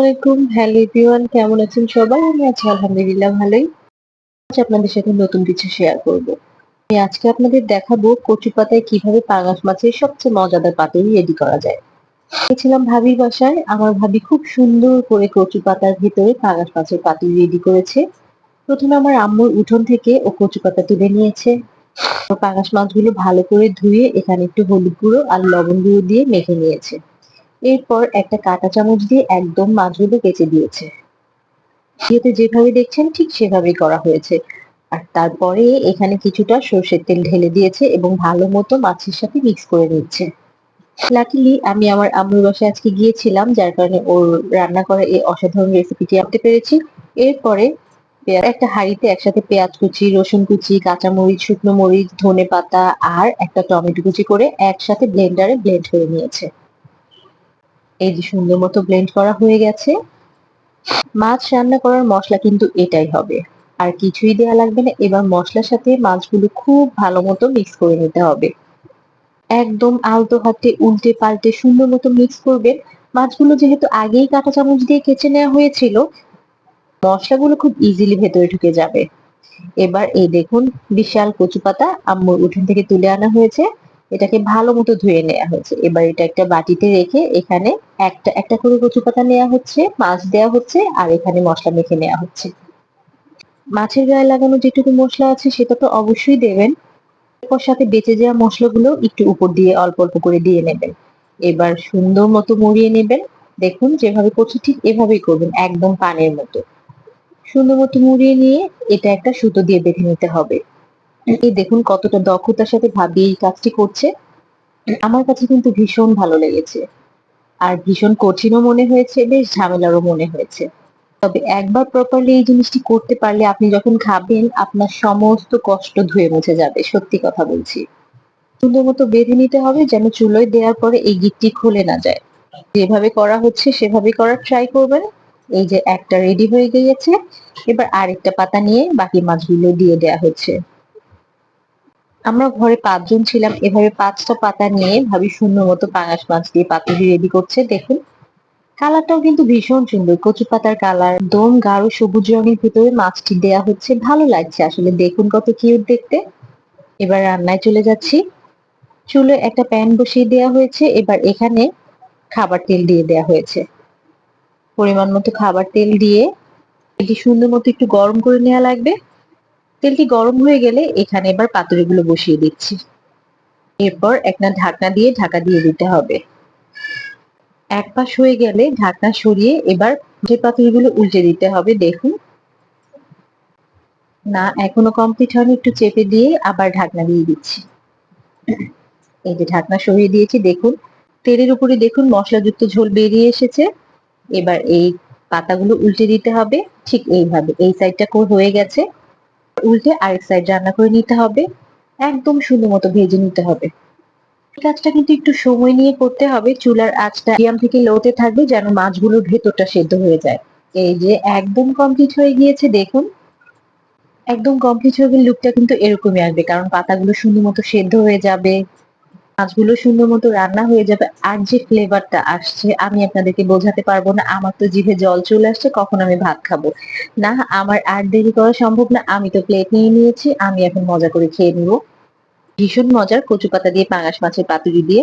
আলাইকুম। Hello everyone, কেমন আছেন সবাই? আমি আছি আলহামদুলিল্লাহ ভালোই। আজ আপনাদের সাথে নতুন কিছু শেয়ার করব। আমি আজকে আপনাদের দেখাবো কচু পাতায় কীভাবে পাঙাশ মাছের সবচেয়ে মজাদার পাতুরি রেডি করা যায়। গেছিলাম ভাবির বাসায়, আমার ভাবি খুব সুন্দর করে কচু পাতার ভিতরে পাঙাশ মাছের পাতুরি রেডি করেছে। প্রথমে আমার আম্মুর উঠোন থেকে ও কচু পাতা তুলে নিয়েছে। পাঙাশ মাছগুলো ভালো করে ধুয়ে এখানে একটু হলুদ গুঁড়ো আর লবণ গুঁড়ো দিয়ে মেখে নিয়েছে। এরপর একটা কাঁটা চামচ দিয়ে একদম মাছগুলো কেচে দিয়েছে। ভিডিওতে যেভাবে দেখছেন ঠিক সেভাবেই করা হয়েছে। আর তারপরে এখানে কিছুটা সর্ষের তেল ঢেলে দিয়েছে এবং ভালো মতো মাছের সাথে মিক্স করে নিচ্ছে। লাকিলি আমি আমার আম্মুর বাসায় আজকে গিয়েছিলাম, যার কারণে ওর রান্না করা এই অসাধারণ রেসিপিটি আনতে পেরেছি। এরপরে একটা হাঁড়িতে একসাথে পেঁয়াজ কুচি, রসুন কুচি, কাঁচামরিচ, শুকনো মরিচ ধনে পাতা আর একটা টমেটো কুচি করে একসাথে ব্লেন্ডারে ব্লেন্ড করে নিয়েছে। এই যে সুন্দর মতো ব্লেন্ড করা হয়ে গেছে। মাছ রান্না করার মশলা কিন্তু এটাই হবে। আর কিছুই দেওয়া লাগবে না। এবার মশলার সাথে মাছগুলো খুব ভালো মতো মিক্স করে নিতে হবে। একদম আলতো হাতে উল্টে পাল্টে সুন্দর মতো মিক্স করবেন। মাছগুলো যেহেতু আগেই কাঁটা চামচ দিয়ে কেচে নেওয়া হয়েছিল, মশলাগুলো খুব ইজিলি ভেতরে ঢুকে যাবে। এবার এই দেখুন, বিশাল কচু পাতা আম্মুর উঠোন থেকে তুলে আনা হয়েছে। এটাকে ভালো মতো ধুয়ে নেওয়া হয়েছে। এবার এটা একটা বাটিতে রেখে এখানে একটা একটা করে কচু পাতা নেওয়া হচ্ছে, মাছ দেওয়া হচ্ছে, আর এখানে মশলা মেখে নেওয়া হচ্ছে। মাছের গায়ে লাগানো যেটুকু মশলা আছে সেটা তো অবশ্যই দেবেন। এরপর সাথে বেঁচে যাওয়া মশলাগুলো একটু উপর দিয়ে অল্প অল্প করে দিয়ে নেবেন। এবার সুন্দর মতো মুড়িয়ে নেবেন। দেখুন যেভাবে করছি ঠিক এভাবেই করবেন, একদম পানের মতো। সুন্দর মতো মুড়িয়ে নিয়ে এটা একটা সুতো দিয়ে বেঁধে নিতে হবে। এই দেখুন কতটা দক্ষতার সাথে ভাবি এই কাজটি করছে। আমার কাছে কিন্তু ভীষণ ভালো লেগেছে। আর ভীষণ কঠিনও মনে হয়েছে, বেশ ঝামেলারও মনে হয়েছে। তবে একবার প্রপারলি এই জিনিসটি করতে পারলে আপনি যখন খাবেন, আপনার সমস্ত কষ্ট ধুয়ে মুছে যাবে, সত্যি কথা বলছি। সুন্দর মতো বেঁধে নিতে হবে যেন চুলোয় দেওয়ার পরে এই গিটটি খুলে না যায়। যেভাবে করা হচ্ছে সেভাবে করার ট্রাই করবেন। এই যে একটা রেডি হয়ে গিয়েছে। এবার আরেকটা পাতা নিয়ে বাকি মাছগুলো দিয়ে দেওয়া হচ্ছে। আমরা ঘরে পাঁচজন ছিলাম, এভাবে পাঁচটা পাতা নিয়ে ভাবি সুন্দর মতো পাঙাশ মাছ দিয়ে পাতুরি রেডি করছে, দেখুন। কালারটাও কিন্তু ভীষণ সুন্দর, কচু পাতার কালার দম গাঢ় সবুজ রঙের ভিতরে মাছটি দেয়া হচ্ছে, ভালো লাগছে আসলে, দেখুন কত কিউট দেখতে। এবার রান্নায় চলে যাচ্ছি। চুলে একটা প্যান বসিয়ে দেওয়া হয়েছে, এবার এখানে খাবার তেল দিয়ে দেওয়া হয়েছে। পরিমাণ মতো খাবার তেল দিয়ে, এটি সুন্দর মতো একটু গরম করে নেওয়া লাগবে। তেলটি গরম হয়ে গেলে এখানে এবার পাতুরিগুলো বসিয়ে দিচ্ছি। এরপর একটা ঢাকনা দিয়ে ঢাকা দিয়ে দিতে হবে। এক পাশ হয়ে গেলে ঢাকনা সরিয়ে এবার যে পাতুরিগুলো উল্টে দিতে হবে, দেখুন। না, এখনও কমপ্লিট হয়নি, একটু চেপে দিয়ে আবার ঢাকনা দিয়ে দিচ্ছি। এই যে ঢাকনা সরিয়ে দিয়েছি, দেখুন। তেলের উপরে দেখুন মশলাযুক্ত ঝোল বেরিয়ে এসেছে। এবার এই পাতাগুলো উল্টে দিতে হবে। ঠিক এইভাবে, এই সাইডটা হয়ে গেছে। উল্টে আরেক সাইড রান্না করে নিতে হবে। একদম সুন্দর মতো ভেজে নিতে হবে। কাজটা কিন্তু একটু সময় নিয়ে করতে হবে। চুলার আঁচটা মিডিয়াম থেকে লোতে থাকবে যেন মাছগুলোর ভেতরটা সেদ্ধ হয়ে যায়। এই যে একদম কমপ্লিট হয়ে গিয়েছে, দেখুন। একদম কমপ্লিট হয়ে গেলে লুকটা কিন্তু এরকমই আসবে, কারণ পাতাগুলো সুন্দর মতো সেদ্ধ হয়ে যাবে। মাছগুলো সুন্দর মতো রান্না হয়ে যাবে। আর যে ফ্লেভারটা আসছে, আমি আপনাদেরকে বোঝাতে পারব না, আমার তো জিভে জল চলে আসছে, কখন আমি ভাত খাব? না, আমার আর দেরি করা সম্ভব না, আমি তো প্লেট নিয়ে নিয়েছি, আমি এখন মজা করে খেয়ে নিব। ভীষণ মজার কচু পাতা দিয়ে, পাঙাশ মাছের পাতুরি দিয়ে।